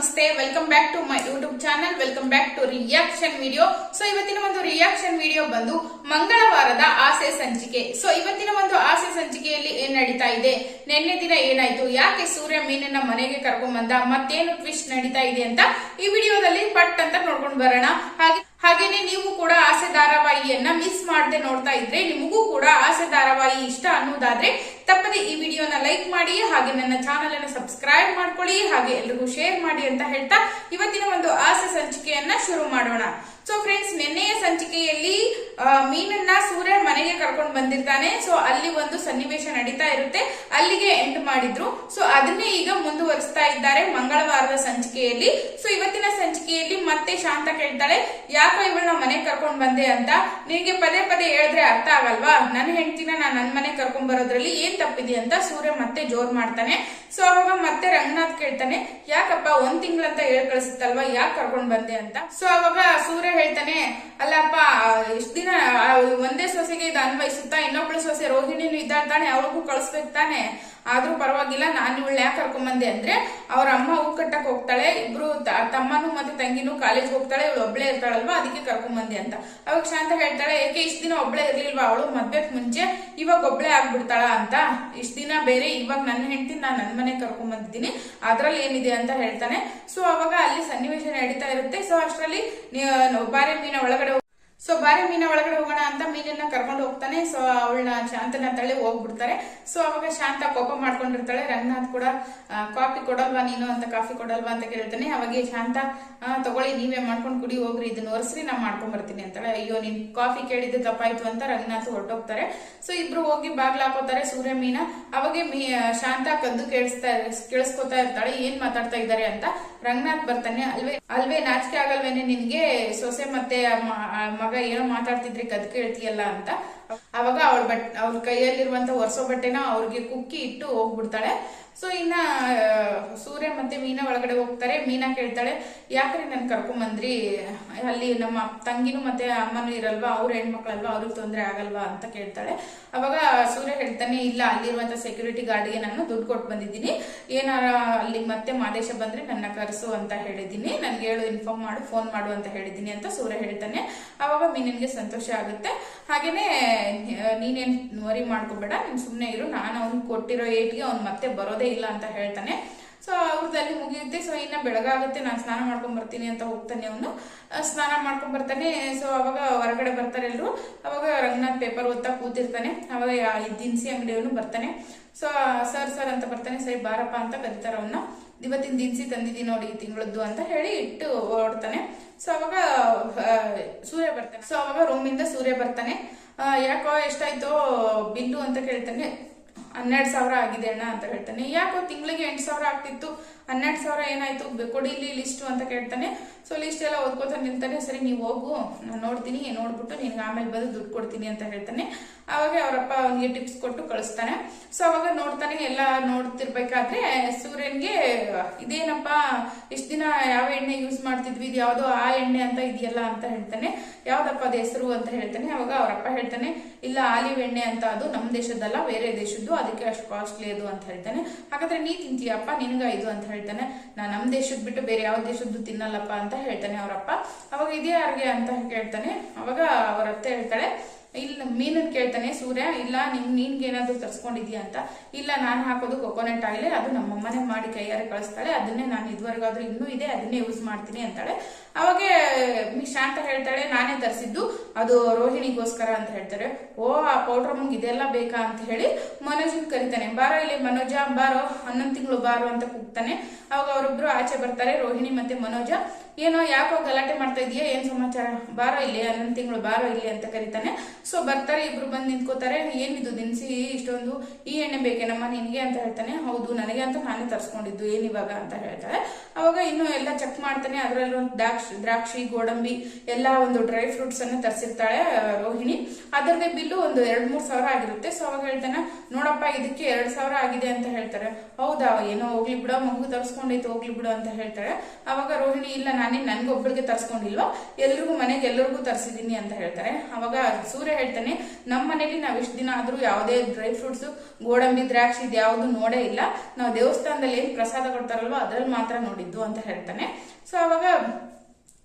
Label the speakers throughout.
Speaker 1: ನಮಸ್ತೆ welcome back to my YouTube channel welcome back to reaction video so ಇವತ್ತಿನ ಒಂದು reaction video ಬಂದು ಮಂಗಳವಾರದ ಆಸೆ ಸಂಚಿಕೆ. ಸೊ ಇವತ್ತಿನ ಒಂದು ಆಸೆ ಸಂಚಿಕೆಯಲ್ಲಿ ಏನ್ ನಡೀತಾ ಇದೆ? ನಿನ್ನೆ ದಿನ ಏನಾಯ್ತು? ಯಾಕೆ ಸೂರ್ಯ ಮೀನನ್ನ ಮನೆಗೆ ಕರ್ಕೊಂಡ್ ಬಂದ? ಮತ್ತೇನು ಟ್ವಿಸ್ಟ್ ನಡೀತಾ ಇದೆ ಅಂತ ಈ ವಿಡಿಯೋದಲ್ಲಿ ಪಟ್ ಅಂತ ನೋಡ್ಕೊಂಡು ಬರೋಣ. ಹಾಗೆ ಹಾಗೇನೆ ನೀವು ಕೂಡ ಆಸೆ ಧಾರಾವಾಹಿಯನ್ನ ಮಿಸ್ ಮಾಡದೆ ನೋಡ್ತಾ ಇದ್ರೆ ನಿಮಗೂ ಕೂಡ ಆಸೆ ಧಾರಾವಾಹಿ ಇಷ್ಟ ಅನ್ನೋದಾದ್ರೆ ತಪ್ಪದೆ ಈ ವಿಡಿಯೋನ ಲೈಕ್ ಮಾಡಿ ಹಾಗೆ ನನ್ನ ಚಾನಲ್ ಅನ್ನು ಸಬ್ಸ್ಕ್ರೈಬ್ ಮಾಡ್ಕೊಳ್ಳಿ ಹಾಗೆ ಎಲ್ರಿಗೂ ಶೇರ್ ಮಾಡಿ ಅಂತ ಹೇಳ್ತಾ ಇವತ್ತಿನ ಒಂದು ಆಸೆ ಸಂಚಿಕೆಯನ್ನ ಶುರು ಮಾಡೋಣ. ಸೊ ಫ್ರೆಂಡ್ಸ್ ನಿನ್ನೆಯ ಸಂಚಿಕೆಯಲ್ಲಿ ಮೀನನ್ನ ಸೂರ್ಯ ಮನೆಗೆ ಕರ್ಕೊಂಡು ಬಂದಿರ್ತಾನೆ. ಸೊ ಅಲ್ಲಿ ಒಂದು ಸನ್ನಿವೇಶ ನಡೀತಾ ಇರುತ್ತೆ. ಅಲ್ಲಿಗೆ ಎಂಡ್ ಮಾಡಿದ್ರು. ಸೊ ಅದನ್ನೇ ಈಗ ಮುಂದುವರಿಸ್ತಾ ಇದ್ದಾರೆ ಮಂಗಳವಾರದ ಸಂಚಿಕೆಯಲ್ಲಿ. ಸೊ ಇವತ್ತಿನ ಸಂಚಿಕೆಯಲ್ಲಿ ಮತ್ತೆ ಶಾಂತ ಕೇಳ್ತಾಳೆ, ಯಾಕೋ ಇವಳನ್ನ ಮನೆ ಕರ್ಕೊಂಡ್ ಬಂದೆ ಅಂತ? ನಿನಗೆ ಪದೇ ಪದೇ ಹೇಳಿದ್ರೆ ಅರ್ಥ ಆಗಲ್ವಾ? ನನ್ನ ಹೆಂಡತಿನ ನಾನು ನನ್ನ ಮನೆ ಕರ್ಕೊಂಡ್ ಬರೋದ್ರಲ್ಲಿ ಏನ್ ತಪ್ಪಿದೆ ಅಂತ ಸೂರ್ಯ ಮತ್ತೆ ಜೋರ್ ಮಾಡ್ತಾನೆ. ಸೊ ಅವಾಗ ಮತ್ತೆ ರಂಗನಾಥ್ ಕೇಳ್ತಾನೆ, ಯಾಕಪ್ಪ ಒಂದ್ ತಿಂಗಳಂತ ಹೇಳಿ ಕಳಿಸುತ್ತಲ್ವಾ? ಯಾಕೆ ಕರ್ಕೊಂಡ್ ಬಂದೆ ಅಂತ? ಸೊ ಅವಾಗ ಸೂರ್ಯ ಹೇಳ್ತಾನೆ, ಅಲ್ಲಪ್ಪ, ಇಷ್ಟ ದಿನ ಒಂದೇ ಸೊಸೆಗೆ ಇದು ಅನ್ವಯಿಸುತ್ತಾ? ಇನ್ನೊಬ್ಳು ಸೊಸೆ ರೋಹಿಣಿನೂ ಇದ್ದಾಳ್ತಾನೆ ಅವ್ರಿಗೂ ಕಳಿಸ್ಬೇಕು ತಾನೆ? ಆದ್ರೂ ಪರವಾಗಿಲ್ಲ, ನಾನು ಇವಳು ಯಾಕೆ ಕರ್ಕೊಂಬಂದೆ ಅಂದ್ರೆ ಅವ್ರ ಅಮ್ಮ ಹೂ ಕಟ್ಟಕ್ ಹೋಗ್ತಾಳೆ, ಇಬ್ರು ತಮ್ಮನು ಮತ್ತೆ ತಂಗಿನೂ ಕಾಲೇಜ್ ಹೋಗ್ತಾಳೆ, ಇವಳು ಒಬ್ಳೆ ಇರ್ತಾಳಲ್ವಾ, ಅದಕ್ಕೆ ಕರ್ಕೊಂಬಂದೆ ಅಂತ. ಅವಾಗ ಶಾಂತ ಹೇಳ್ತಾಳೆ, ಏಕೆ ಇಷ್ಟ ದಿನ ಒಬ್ಳೆ ಇರ್ಲಿಲ್ವಾ, ಅವಳು ಮದ್ವೆಕ್ ಮುಂಚೆ ಇವಾಗ ಒಬ್ಳೆ ಆಗ್ಬಿಡ್ತಾಳ ಅಂತ. ಇಷ್ಟ ದಿನ ಬೇರೆ, ಇವಾಗ ನನ್ನ ಹೆಂಡತಿ, ನಾನು ನನ್ನ ಮನೆ ಕರ್ಕೊಂಡ್ ಬಂದಿದ್ದೀನಿ ಅದ್ರಲ್ಲಿ ಏನಿದೆ ಅಂತ ಹೇಳ್ತಾನೆ. ಸೊ ಅವಾಗ ಅಲ್ಲಿ ಸನ್ನಿವೇಶ ನಡೀತಾ ಇರುತ್ತೆ. ಸೊ ಅಷ್ಟರಲ್ಲಿ ಬಾರಿ ಮೀನ ಒಳಗಡೆ ಸೊ ಬಾರಿ ಮೀನ ಒಳಗಡೆ ಹೋಗೋಣ ಅಂತ ಮೀನನ್ನ ಕರ್ಕೊಂಡು ಹೋಗ್ತಾನೆ. ಸೊ ಅವಳನ್ನ ಶಾಂತನ ತಳ್ಳಿ ಹೋಗ್ಬಿಡ್ತಾರೆ. ಸೊ ಅವಾಗ ಶಾಂತ ಕೋಪ ಮಾಡ್ಕೊಂಡಿರ್ತಾಳೆ. ರಂಗನಾಥ್ ಕೂಡ ಕಾಫಿ ಕೊಡಲ್ವಾ ನೀನು ಅಂತ ಕಾಫಿ ಕೊಡಲ್ವಾ ಅಂತ ಕೇಳ್ತಾನೆ. ಅವಾಗ ಶಾಂತ ತಗೊಳ್ಳಿ, ನೀವೇ ಮಾಡ್ಕೊಂಡು ಕುಡಿ, ಹೋಗ್ರಿ. ಇದನ್ನ ಒರೆಸ್ರಿ ನಾ ಮಾಡ್ಕೊಂಡ್ ಬರ್ತೀನಿ ಅಂತಾಳೆ. ಅಯ್ಯೋ, ನೀನ್ ಕಾಫಿ ಕೇಳಿದ್ದು ತಪ್ಪಾಯ್ತು ಅಂತ ರಂಗನಾಥ್ ಹೊರಟೋಗ್ತಾರೆ. ಸೊ ಇಬ್ರು ಹೋಗಿ ಬಾಗ್ಲ ಹಾಕೋತಾರೆ ಸೂರ್ಯ ಮೀನ. ಅವಾಗ ಮೀ ಶಾಂತ ಕದ್ದು ಕೇಳಿಸ್ತಾ, ಕೇಳಿಸ್ಕೊತಾ ಇರ್ತಾಳೆ. ಏನ್ ಮಾತಾಡ್ತಾ ಇದ್ದಾರೆ ಅಂತ ರಂಗನಾಥ್ ಬರ್ತಾನೆ. ಅಲ್ವೇ ಅಲ್ವೇ, ನಾಚಿಕೆ ಆಗಲ್ವೇನೆ ನಿನ್ಗೆ? ಸೊಸೆ ಮತ್ತೆ ಮಗ ಏನೋ ಮಾತಾಡ್ತಿದ್ರಿ ಕದ್ ಕೇಳ್ತೀಯಲ್ಲ ಅಂತ. ಅವಾಗ ಅವಳ ಬಟ್ ಅವ್ರ ಕೈಯಲ್ಲಿರುವಂತ ಒರೆಸೋ ಬಟ್ಟೆನ ಅವ್ರಿಗೆ ಕುಕ್ಕಿ ಇಟ್ಟು ಹೋಗ್ಬಿಡ್ತಾಳೆ. ಸೊ ಇನ್ನ ಸೂರ್ಯ ಮತ್ತೆ ಮೀನಾ ಒಳಗಡೆ ಹೋಗ್ತಾರೆ. ಮೀನಾ ಕೇಳ್ತಾಳೆ, ಯಾಕ್ರಿ ನನ್ ಕರ್ಕೊಂಡ್ ಬಂದ್ರಿ ಅಲ್ಲಿ ನಮ್ಮ ತಂಗಿನೂ ಮತ್ತೆ ಅಮ್ಮನೂ ಇರಲ್ವಾ? ಅವ್ರ ಹೆಣ್ಮಕ್ಳಲ್ವಾ? ಅವ್ರಿಗೆ ತೊಂದ್ರೆ ಆಗಲ್ವಾ? ಅಂತ ಕೇಳ್ತಾಳೆ. ಅವಾಗ ಸೂರ್ಯ ಹೇಳ್ತಾನೆ, ಇಲ್ಲ, ಅಲ್ಲಿರುವಂತ ಸೆಕ್ಯೂರಿಟಿ ಗಾರ್ಡ್ಗೆ ನಾನು ದುಡ್ಡು ಕೊಟ್ಟು ಬಂದಿದ್ದೀನಿ. ಏನಾರ ಅಲ್ಲಿ ಮತ್ತೆ ಮಾದೇಶ ಬಂದ್ರೆ ನನ್ನ ಕರೆಸು ಅಂತ ಹೇಳಿದ್ದೀನಿ. ನನ್ಗೆ ಹೇಳು, ಇನ್ಫಾರ್ಮ್ ಮಾಡು, ಫೋನ್ ಮಾಡು ಅಂತ ಹೇಳಿದ್ದೀನಿ ಅಂತ ಸೂರ್ಯ ಹೇಳ್ತಾನೆ. ಅವಾಗ ಮೀನಿನ್ಗೆ ಸಂತೋಷ ಆಗುತ್ತೆ. ಹಾಗೇನೆ, ನೀನೇನ್ ವರಿ ಮಾಡ್ಕೋಬೇಡ, ನೀನ್ ಸುಮ್ನೆ ಇರು. ನಾನು ಅವ್ನಿಗೆ ಕೊಟ್ಟಿರೋ ಏಟ್ಗೆ ಅವ್ನು ಮತ್ತೆ ಬರೋದೇ ಇಲ್ಲ ಅಂತ ಹೇಳ್ತಾನೆ. ಸೊ ಅವ್ರದಲ್ಲಿ ಮುಗಿಯುತ್ತೆ. ಸೊ ಇನ್ನ ಬೆಳಗಾಗುತ್ತೆ. ನಾನು ಸ್ನಾನ ಮಾಡ್ಕೊಂಡ್ ಬರ್ತೀನಿ ಅಂತ ಹೋಗ್ತಾನೆ ಅವನು. ಸ್ನಾನ ಮಾಡ್ಕೊಂಡ್ ಬರ್ತಾನೆ. ಸೊ ಅವಾಗ ಹೊರಗಡೆ ಬರ್ತಾರೆ ಎಲ್ರು. ಅವಾಗ ರಂಗನಾಥ್ ಪೇಪರ್ ಓದ್ತಾ ಕೂತಿರ್ತಾನೆ. ಅವಾಗ ದಿನಸಿ ಅಂಗಡಿಯವನು ಬರ್ತಾನೆ. ಸೊ ಸರ್ ಸರ್ ಅಂತ ಬರ್ತಾನೆ. ಸರಿ, ಬಾರಪ್ಪ ಅಂತ ಕರೀತಾರ ಅವನ್ನ ಇವತ್ತಿನ ದಿನಸಿ ತಂದಿದ್ದೀನಿ ನೋಡಿ, ಈ ತಿಂಗಳದ್ದು ಅಂತ ಹೇಳಿ ಇಟ್ಟು ಓಡ್ತಾನೆ ಸೊ ಅವಾಗ ಸೂರ್ಯ ಬರ್ತಾನೆ. ಸೊ ಅವಾಗ ರೂಮಿಂದ ಸೂರ್ಯ ಬರ್ತಾನೆ. ಯಾಕೋ ಎಷ್ಟಾಯ್ತೋ, ಬಿಲ್ಲು ಅಂತ ಕೇಳ್ತಾನೆ. ಹನ್ನೆರಡು ಸಾವಿರ ಆಗಿದೆ ಅಣ್ಣ ಅಂತ ಹೇಳ್ತಾನೆ. ಯಾಕೋ ತಿಂಗಳಿಗೆ ಎಂಟು ಸಾವಿರ ಆಗ್ತಿತ್ತು. ಹನ್ನೆರಡು ಸಾವಿರ ಏನಾಯ್ತು? ಕೊಡಿ ಕೊಡಿಲಿ ಲಿಸ್ಟು ಅಂತ ಕೇಳ್ತಾನೆ. ಸೊ ಲಿಸ್ಟ್ ಎಲ್ಲ ಓದ್ಕೋತಾ ನಿಲ್ತಾನೆ. ಸರಿ, ನೀವು ಹೋಗು. ನಾನು ನೋಡ್ತೀನಿ ನೋಡ್ಬಿಟ್ಟು ನಿನ್ಗೆ ಆಮೇಲೆ ಬಂದು ದುಡ್ಡು ಕೊಡ್ತೀನಿ ಅಂತ ಹೇಳ್ತಾನೆ. ಅವಾಗ ಅವರಪ್ಪ ಅವನಿಗೆ ಟಿಪ್ಸ್ ಕೊಟ್ಟು ಕಳಿಸ್ತಾನೆ. ಸೊ ಅವಾಗ ನೋಡ್ತಾನೆ, ಎಲ್ಲ ನೋಡ್ತಿರ್ಬೇಕಾದ್ರೆ ಸೂರ್ಯನ್ಗೆ, ಇದೇನಪ್ಪ, ಇಷ್ಟು ದಿನ ಯಾವ ಎಣ್ಣೆ ಯೂಸ್ ಮಾಡ್ತಿದ್ವಿ? ಇದು ಯಾವುದೋ ಆ ಎಣ್ಣೆ ಅಂತ ಇದೆಯಲ್ಲ ಅಂತ ಹೇಳ್ತಾನೆ. ಯಾವ್ದಪ್ಪ ಅದು ಹೆಸರು ಅಂತ ಹೇಳ್ತಾನೆ. ಅವಾಗ ಅವರಪ್ಪ ಹೇಳ್ತಾನೆ, ಇಲ್ಲ, ಆಲಿವ್ ಎಣ್ಣೆ ಅಂತ ಅದು ನಮ್ಮ ದೇಶದ್ದಲ್ಲ, ಬೇರೆ ದೇಶದ್ದು, ಅದಕ್ಕೆ ಅಷ್ಟು ಕಾಸ್ಟ್ಲಿ ಅದು ಅಂತ ಹೇಳ್ತಾನೆ. ಹಾಗಾದ್ರೆ ನೀ ತಿಂತೀಯಪ್ಪ, ನಿನಗ ಇದು ಅಂತ ಹೇಳ್ತಾನೆ. ನಾನು ನಮ್ಮ ದೇಶದ ಬಿಟ್ಟು ಬೇರೆ ಯಾವ ದೇಶದ್ದು ತಿನ್ನಲ್ಲಪ್ಪ ಅಂತ ಹೇಳ್ತಾನೆ ಅವರಪ್ಪ. ಅವಾಗ ಇದೇ ಯಾರಿಗೆ ಅಂತ ಕೇಳ್ತಾನೆ ಅವಾಗ ಅವರ ಅತ್ತೆ ಹೇಳ್ತಾಳೆ ಇಲ್ಲ ಮೀನನ್ ಕೇಳ್ತಾನೆ, ಸೂರ್ಯ, ಇಲ್ಲ, ನಿಮ್ ನಿನ್ಗೆ ಏನಾದ್ರು ತರ್ಸ್ಕೊಂಡಿದ್ಯಾ ಅಂತ. ಇಲ್ಲ, ನಾನು ಹಾಕೋದು ಕೊಕೊನಟ್ ಆಯಿಲ್ ಅದು ನಮ್ಮ ಅಮ್ಮನೇ ಮಾಡಿ ಕೈಯಾರೆ ಕಳಿಸ್ತಾಳೆ. ಅದನ್ನೇ ನಾನು ಇದುವರೆಗಾದ್ರೂ ಇನ್ನೂ ಇದೆ, ಅದನ್ನೇ ಯೂಸ್ ಮಾಡ್ತೀನಿ ಅಂತಾಳೆ. ಅವಾಗ ಶಾಂತ ಹೇಳ್ತಾಳೆ, ನಾನೇ ತರಿಸಿದ್ದು, ಅದು ರೋಹಿಣಿಗೋಸ್ಕರ ಅಂತ ಹೇಳ್ತಾರೆ. ಓ, ಆ ಪೌಡ್ರ್ ಮುಂಗ್ ಇದೆಲ್ಲ ಬೇಕಾ ಅಂತ ಹೇಳಿ ಮನೋಜನ್ ಕರಿತಾನೆ. ಬಾರೋ ಇಲ್ಲಿ, ಮನೋಜ, ಬಾರೋ, ಹನ್ನೊಂದು ತಿಂಗಳು ಬಾರೋ ಅಂತ ಕೂಗ್ತಾನೆ. ಅವಾಗ ಅವರಿಬ್ರು ಆಚೆ ಬರ್ತಾರೆ, ರೋಹಿಣಿ ಮತ್ತೆ ಮನೋಜ. ಏನೋ, ಯಾಕೋ ಗಲಾಟೆ ಮಾಡ್ತಾ ಇದೀಯಾ? ಏನ್ ಸಮಾಚಾರ? ಬಾರೋ ಇಲ್ಲಿ, ಹನ್ನೊಂದು ತಿಂಗಳು ಬಾರೋ ಇಲ್ಲಿ ಅಂತ ಕರೀತಾನೆ. ಸೊ ಬರ್ತಾರೆ, ಇಬ್ರು ಬಂದು ನಿಂತ್ಕೋತಾರೆ. ಏನಿದು ದಿನಸಿ ಇಷ್ಟೊಂದು ಈ ಎಣ್ಣೆ ಬೇಕೇನಮ್ಮ ನಿನಗೆ ಅಂತ ಹೇಳ್ತಾನೆ. ಹೌದು, ನನಗೆ ಅಂತ ನಾನೇ ತರ್ಸ್ಕೊಂಡಿದ್ದು ಏನಿವಾಗ ಅಂತ ಹೇಳ್ತಾರೆ ಅವಾಗ ಇನ್ನು ಎಲ್ಲ ಚೆಕ್ ಮಾಡ್ತಾನೆ. ಅದರಲ್ಲಿ ಒಂದು ದ್ರಾಕ್ಷಿ ದ್ರಾಕ್ಷಿ, ಗೋಡಂಬಿ, ಎಲ್ಲ ಒಂದು ಡ್ರೈ ಫ್ರೂಟ್ಸ್ ಅನ್ನು ತರಿಸಿರ್ತಾಳೆ ರೋಹಿಣಿ. ಅದರದೇ ಬಿಲ್ಲು ಒಂದು ಎರಡ್ ಮೂರ್ ಸಾವಿರ ಆಗಿರುತ್ತೆ. ಸೊ ಅವಾಗ ಹೇಳ್ತಾನೆ, ನೋಡಪ್ಪ, ಇದಕ್ಕೆ ಎರಡ್ ಸಾವಿರ ಆಗಿದೆ ಅಂತ ಹೇಳ್ತಾರೆ. ಹೌದಾ, ಏನೋ ಹೋಗ್ಲಿ ಬಿಡ, ಮಗು ತರಿಸ್ಕೊಂಡೈತೆ, ಹೋಗ್ಲಿ ಬಿಡು ಅಂತ ಹೇಳ್ತಾರೆ ಅವಾಗ ರೋಹಿಣಿ, ಇಲ್ಲ, ನಾನೇ ನನ್ಗೊಬ್ಬಳಿಗೆ ತರ್ಸ್ಕೊಂಡಿಲ್ವಾ? ಎಲ್ರಿಗೂ ಮನೆಗೆ ಎಲ್ಲರಿಗೂ ತರಿಸಿದೀನಿ ಅಂತ ಹೇಳ್ತಾರೆ. ಅವಾಗ ಸೂರ್ಯ ಸೂರ್ಯ ಹೇಳ್ತಾನೆ ನಮ್ಮ ಮನೇಲಿ ನಾವ್ ಇಷ್ಟು ದಿನ ಆದ್ರೂ ಯಾವುದೇ ಡ್ರೈ ಫ್ರೂಟ್ಸ್ ಗೋಡಂಬಿ, ದ್ರಾಕ್ಷಿ ಇದು ಯಾವ್ದು ನೋಡೇ ಇಲ್ಲ. ನಾವು ದೇವಸ್ಥಾನದಲ್ಲಿ ಏನ್ ಪ್ರಸಾದ ಕೊಡ್ತಾರಲ್ವ ಅದ್ರಲ್ಲಿ ಮಾತ್ರ ನೋಡಿದ್ದು ಅಂತ ಹೇಳ್ತಾನೆ. ಸೊ ಅವಾಗ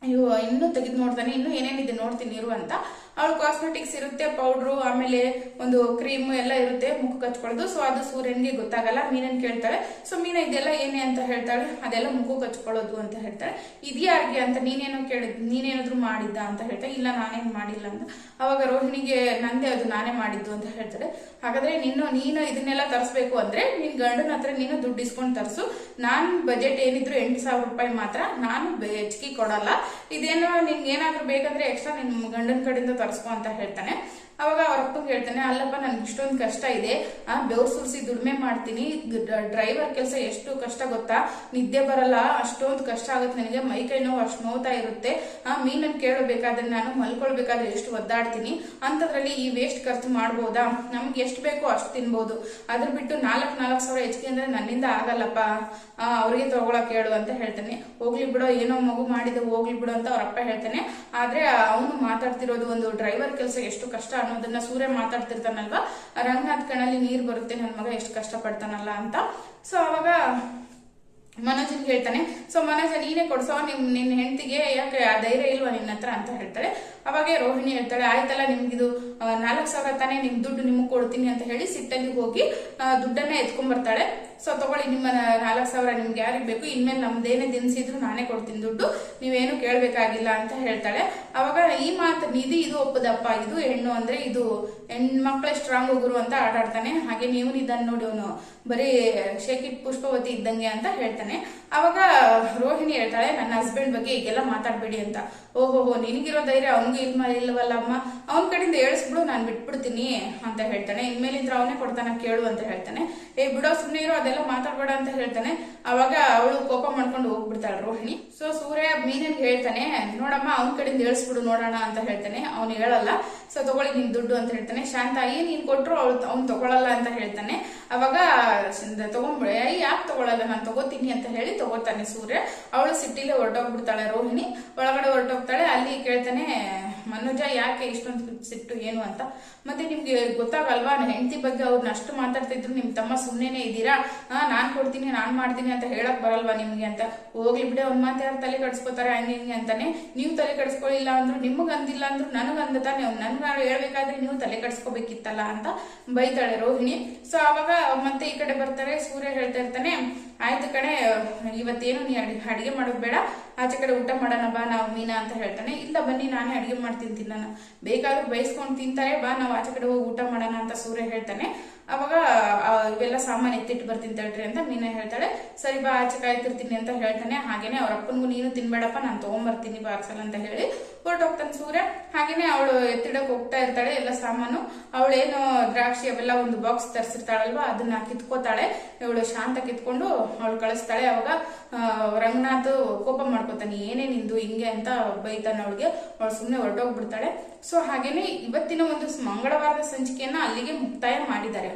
Speaker 1: ಅಯ್ಯೋ ಇನ್ನೂ ತೆಗೆದು ನೋಡ್ತಾನೆ, ಇನ್ನೂ ಏನೇನಿದೆ ನೋಡ್ತೀನಿ ಇರು ಅಂತ. ಅವಳು ಕಾಸ್ಮೆಟಿಕ್ಸ್ ಇರುತ್ತೆ ಪೌಡ್ರು ಆಮೇಲೆ ಒಂದು ಕ್ರೀಮ್ ಎಲ್ಲ ಇರುತ್ತೆ, ಮುಖ ಕಚ್ಕೊಳ್ಳೋದು. ಸೊ ಅದು ಸೂರ್ಯನ್ಗೆ ಗೊತ್ತಾಗಲ್ಲ, ಮೀನನ್ ಕೇಳ್ತಾಳೆ. ಸೊ ಮೀನ, ಇದೆಲ್ಲ ಏನೇ ಅಂತ ಹೇಳ್ತಾಳೆ. ಅದೆಲ್ಲ ಮುಖ ಕಚ್ಕೊಳ್ಳೋದು ಅಂತ ಹೇಳ್ತಾಳೆ. ಇದ್ಯಾರ್ಗೆ ಅಂತ ನೀನೇನೋ ಕೇಳಿದ್, ನೀನೇನಾದ್ರು ಮಾಡಿದ್ದ ಅಂತ ಹೇಳ್ತಾಳೆ. ಇಲ್ಲ, ನಾನೇನು ಮಾಡಿಲ್ಲ ಅಂತ. ಅವಾಗ ರೋಹಿಣಿಗೆ ನಂದೇ ಅದು, ನಾನೇ ಮಾಡಿದ್ದು ಅಂತ ಹೇಳ್ತಾಳೆ. ಹಾಗಾದ್ರೆ ನೀನು ನೀನು ಇದನ್ನೆಲ್ಲ ತರಿಸ್ಬೇಕು ಅಂದ್ರೆ ನಿನ್ ಗಂಡನ ಹತ್ರ ನೀನು ದುಡ್ಡು ಇಸ್ಕೊಂಡು ತರಿಸು. ನಾನು ಬಜೆಟ್ ಏನಿದ್ರು ಎಂಟು ಸಾವಿರ ರೂಪಾಯಿ ಮಾತ್ರ ನಾನು ಹೆಚ್ಚಿಗೆ ಕೊಡಲ್ಲ. ಇದೇನೋ ನಿನ್ಗೆ ಏನಾದ್ರು ಬೇಕಂದ್ರೆ ಎಕ್ಸ್ಟ್ರಾ ನಿನ್ ಗಂಡನ ಕಡೆಯಿಂದ ತರಿಸ್ಕೊ ಅಂತ ಹೇಳ್ತಾನೆ. ಅವಾಗ ಅವ್ರ ಅಪ್ಪಗೆ ಹೇಳ್ತಾನೆ, ಅಲ್ಲಪ್ಪ, ನನ್ಗೆ ಇಷ್ಟೊಂದು ಕಷ್ಟ ಇದೆ. ಆ, ಬೆವ್ರು ಸುರಿಸಿ ದುಡಿಮೆ ಮಾಡ್ತೀನಿ. ಡ್ರೈವರ್ ಕೆಲಸ ಎಷ್ಟು ಕಷ್ಟ ಗೊತ್ತಾ? ನಿದ್ದೆ ಬರಲ್ಲ. ಅಷ್ಟೊಂದು ಕಷ್ಟ ಆಗುತ್ತೆ ನನಗೆ. ಮೈ ಕೈ ನೋವು ಅಷ್ಟು ನೋತಾ ಇರುತ್ತೆ. ಆ ಮೀನನ್ನು ಕೇಳಬೇಕಾದ್ರೆ ನಾನು ಮಲ್ಕೊಳ್ಬೇಕಾದ್ರೆ ಎಷ್ಟು ಒದ್ದಾಡ್ತೀನಿ? ಅಂತದ್ರಲ್ಲಿ ಈ ವೇಸ್ಟ್ ಖರ್ಚು ಮಾಡ್ಬೋದಾ? ನಮ್ಗೆ ಎಷ್ಟು ಬೇಕೋ ಅಷ್ಟು ತಿನ್ಬೋದು. ಅದ್ರ ಬಿಟ್ಟು ನಾಲ್ಕು ನಾಲ್ಕು ಸಾವಿರ ಹೆಚ್ಚಿಗೆ ಅಂದ್ರೆ ನನ್ನಿಂದ ಆಗಲ್ಲಪ್ಪ. ಅವ್ರಿಗೆ ತಗೊಳಕ್ ಹೇಳು ಅಂತ ಹೇಳ್ತಾನೆ. ಹೋಗ್ಲಿ ಬಿಡೋ, ಏನೋ ಮಗು ಮಾಡಿದೆ ಹೋಗ್ಲಿ ಬಿಡು ಅಂತ ಅವ್ರ ಅಪ್ಪ ಹೇಳ್ತಾನೆ. ಆದ್ರೆ ಅವನು ಮಾತಾಡ್ತಿರೋದು ಒಂದು ಡ್ರೈವರ್ ಕೆಲಸ ಎಷ್ಟು ಕಷ್ಟ ಅನ್ನೋದನ್ನ ಸೂರ್ಯ ಮಾತಾಡ್ತಿರ್ತಾನಲ್ವಾ? ರಂಗನಾಥ್ ಕಣಲ್ಲಿ ನೀರ್ ಬರುತ್ತೆ, ನನ್ ಮಗ ಎಷ್ಟು ಕಷ್ಟ ಪಡ್ತಾನಲ್ಲ ಅಂತ. ಸೊ ಅವಾಗ ಮನೋಜನ್ ಹೇಳ್ತಾನೆ ಸೊ ಮನೋಜ, ನೀನೇ ಕೊಡ್ಸೋ, ನಿಮ್ ನಿನ್ನ ಹೆಂಡತಿಗೆ ಯಾಕೆ ಆ ಧೈರ್ಯ ಇಲ್ವಾ ನಿನ್ನ ಹತ್ರ? ಅಂತ ಹೇಳ್ತಾಳೆ. ಅವಾಗ ರೋಹಿಣಿ ಹೇಳ್ತಾಳೆ, ಆಯ್ತಲ್ಲ, ನಿಮ್ಗಿದು ನಾಲ್ಕು ಸಾವಿರ ತಾನೇ ನಿಮ್ ದುಡ್ಡು ನಿಮಗೆ ಕೊಡ್ತೀನಿ ಅಂತ ಹೇಳಿ ಸಿಟ್ಟಲ್ಲಿ ಹೋಗಿ ದುಡ್ಡನ್ನ ಎತ್ಕೊಂಡ್ ಬರ್ತಾಳೆ. ಸೊ ತಗೊಳ್ಳಿ ನಿಮ್ಮ ನಾಲ್ಕು ಸಾವಿರ ನಿಮ್ಗೆ ಯಾರಿಗೆ ಬೇಕು, ಇನ್ಮೇಲೆ ನಮ್ದೇನೇ ದಿನಸಿದ್ರು ನಾನೇ ಕೊಡ್ತೀನಿ ದುಡ್ಡು, ನೀವೇನು ಕೇಳಬೇಕಾಗಿಲ್ಲ ಅಂತ ಹೇಳ್ತಾಳೆ. ಅವಾಗ, ಈ ಮಾತು ನಿಧಿ ಇದು ಒಪ್ಪದಪ್ಪ, ಇದು ಹೆಣ್ಣು ಅಂದ್ರೆ ಇದು ಹೆಣ್ಮಕ್ಳೆ ಸ್ಟ್ರಾಂಗ್ ಗುರು ಅಂತ ಆಟಾಡ್ತಾನೆ. ಹಾಗೆ ನೀವು ನಿಧಾನ ನೋಡಿ ಅವನು ಬರೀ ಶೇಖಿಟ್ ಪುಷ್ಪವತಿ ಇದ್ದಂಗೆ ಅಂತ ಹೇಳ್ತಾನೆ. ಅವಾಗ ರೋಹಿಣಿ ಹೇಳ್ತಾಳೆ, ನನ್ನ ಹಸ್ಬೆಂಡ್ ಬಗ್ಗೆ ಈಗೆಲ್ಲ ಮಾತಾಡ್ಬೇಡಿ ಅಂತ. ಓಹೋ ನಿನಗಿರೋ ಧೈರ್ಯ ಅವನಿಗೆ ಇಲ್ಮ ಇಲ್ವಲ್ಲ ಅಮ್ಮ ಅವನ ಕಡೆಯಿಂದ ಹೇಳಿಸ್ಬಿಡು ನಾನು ಬಿಟ್ಬಿಡ್ತೀನಿ ಅಂತ ಹೇಳ್ತಾನೆ. ಇನ್ಮೇಲಿಂದ್ರ ಅವನೇ ಕೊಡ್ತಾನ, ಕೇಳು ಅಂತ ಹೇಳ್ತಾನೆ. ಏ, ಬಿಡೋ ಸುಮ್ಮನೆ ಇರೋ, ಅದೆಲ್ಲ ಮಾತಾಡ್ಬೇಡ ಅಂತ ಹೇಳ್ತಾನೆ. ಅವಾಗ ಅವಳು ಕೋಪ ಮಾಡ್ಕೊಂಡು ಹೋಗ್ಬಿಡ್ತಾಳೆ ರೋಹಿಣಿ. ಸೊ ಸೂರ್ಯ ಮೀನಿಗೆ ಹೇಳ್ತಾನೆ, ನೋಡಮ್ಮ, ಅವನ ಕಡೆಯಿಂದ ಹೇಳಿಸ್ಬಿಡು ನೋಡೋಣ ಅಂತ ಹೇಳ್ತಾನೆ. ಅವನು ಹೇಳಲ್ಲ. ಸೊ ತಗೊಳ್ಳಿ, ನಿನ್ ದುಡ್ಡು ಅಂತ ಹೇಳ್ತಾನೆ. ಶಾಂತ, ಅಯ್ಯ, ನೀನ್ ಕೊಟ್ರು ಅವ್ಳು ಅವ್ನು ತಗೊಳಲ್ಲ ಅಂತ ಹೇಳ್ತಾನೆ. ಅವಾಗ ತಗೊಂಡ್ಬಿಡ. ಯಾಕೆ ತಗೊಳಲ್ಲ? ನಾನು ತಗೋತೀನಿ ಅಂತ ಹೇಳಿ ತಗೋತಾನೆ ಸೂರ್ಯ. ಅವಳು ಸಿಟ್ಟಿಲೆ ಹೊರಟೋಗ್ಬಿಡ್ತಾಳೆ ರೋಹಿಣಿ. ಒಳಗಡೆ ಹೊರಟೋಗ್ತಾಳೆ. ಅಲ್ಲಿ ಕೇಳ್ತಾನೆ ಮನೋಜ ಯಾಕೆ ಇಷ್ಟೊಂದು ಸಿಟ್ಟು ಏನು ಅಂತ? ಮತ್ತೆ ನಿಮ್ಗೆ ಗೊತ್ತಾಗಲ್ವಾ? ಹೆಂಡತಿ ಬಗ್ಗೆ ಅವ್ರನ್ನ ಅಷ್ಟು ಮಾತಾಡ್ತಿದ್ರು, ನಿಮ್ ತಮ್ಮ ಸುಮ್ಮನೆ ಇದ್ದೀರಾ? ನಾನು ಕೊಡ್ತೀನಿ, ನಾನ್ ಮಾಡ್ತೀನಿ ಅಂತ ಹೇಳಕ್ ಬರಲ್ವಾ ನಿಮ್ಗೆ ಅಂತ? ಹೋಗ್ಲಿ ಬಿಡಿ, ಅವ್ನ ಮಾತು ಯಾರು ತಲೆ ಕಡಿಸ್ಕೋತಾರೆ, ಹಂಗೆ ಹಿಂಗೆ ಅಂತಾನೆ. ನೀವು ತಲೆ ಕಡಿಸ್ಕೊಳ್ಳಿಲ್ಲ ಅಂದ್ರು, ನಿಮ್ಗೆ ಅಂದಿಲ್ಲ ಅಂದ್ರು, ನನಗೆ ಅಂದ ತಾನೆ ನನ್ಗ ಹೇಳ್ಬೇಕಾದ್ರೆ ನೀವು ತಲೆ ಕಡಿಸ್ಕೋಬೇಕಿತ್ತಲ್ಲ ಅಂತ ಬೈತಾಳೆ ರೋಹಿಣಿ. ಸೊ ಅವಾಗ ಮತ್ತೆ ಈ ಕಡೆ ಬರ್ತಾರೆ, ಸೂರ್ಯ ಹೇಳ್ತಾ ಇರ್ತಾನೆ, ಆಯ್ತು ಕಣೆ, ಇವತ್ತೇನು ನೀ ಅಡಿ, ಅಡಿಗೆ ಮಾಡೋದು ಬೇಡ. ಆಚೆ ಕಡೆ ಊಟ ಮಾಡೋಣ ಬಾ, ನಾವು ಮೀನಾ ಅಂತ ಹೇಳ್ತಾನೆ. ಇಲ್ಲ ಬನ್ನಿ, ನಾನೇ ಅಡಿಗೆ ಮಾಡ್ತೀನಿ. ತಿನ್ನೋಣ ಬೇಕಾದ್ರೂ ಬೇಯಿಸ್ಕೊಂಡು ತಿಂತಾರೆ ಬಾ ನಾವು ಆಚೆ ಕಡೆ ಹೋಗಿ ಊಟ ಮಾಡೋಣ ಅಂತ ಸೂರ್ಯ ಹೇಳ್ತಾನೆ. ಅವಾಗ ಆ, ಇವೆಲ್ಲ ಸಾಮಾನು ಎತ್ತಿಟ್ಟು ಬರ್ತೀನಿ ತಡ್ರಿ ಅಂತ ಮೀನಾ ಹೇಳ್ತಾಳೆ. ಸರಿ ಬಾ, ಆಚೆ ಕಾಯ್ತಿರ್ತೀನಿ ಅಂತ ಹೇಳ್ತಾನೆ. ಹಾಗೇನೆ ಅವ್ರ ಅಪ್ಪನಿಗೂ ನೀನು ತಿನ್ಬೇಡಪ್ಪ, ನಾನು ತಗೊಂಬರ್ತೀನಿ ಪಾರ್ಸಲ್ ಅಂತ ಹೇಳಿ ಹೊರಟೋಗ್ತಾನೆ ಸೂರ್ಯ. ಹಾಗೇನೆ ಅವಳು ಎತ್ತಿಡಕ್ಕೆ ಹೋಗ್ತಾ ಇರ್ತಾಳೆ ಎಲ್ಲ ಸಾಮಾನು. ಅವಳೇನು ದ್ರಾಕ್ಷಿ ಅವೆಲ್ಲ ಒಂದು ಬಾಕ್ಸ್ ತರಿಸಿರ್ತಾಳಲ್ವಾ, ಅದನ್ನ ಕಿತ್ಕೋತಾಳೆ. ಇವಳು ಶಾಂತ ಕಿತ್ಕೊಂಡು ಅವಳು ಕಳಿಸ್ತಾಳೆ. ಅವಾಗ ರಂಗನಾಥ್ ಕೋಪ ಮಾಡ್ಕೋತಾನೆ, ಏನೇ ನಿಂದು ಹಿಂಗೆ ಅಂತ ಬೈತಾನೆ ಅವಳಿಗೆ. ಅವಳು ಸುಮ್ಮನೆ ಹೊರಟೋಗ್ಬಿಡ್ತಾಳೆ. ಸೊ ಹಾಗೇನೆ ಇವತ್ತಿನ ಒಂದು ಮಂಗಳವಾರದ ಸಂಚಿಕೆಯನ್ನ ಅಲ್ಲಿಗೆ ಮುಕ್ತಾಯ ಮಾಡಿದ್ದಾರೆ.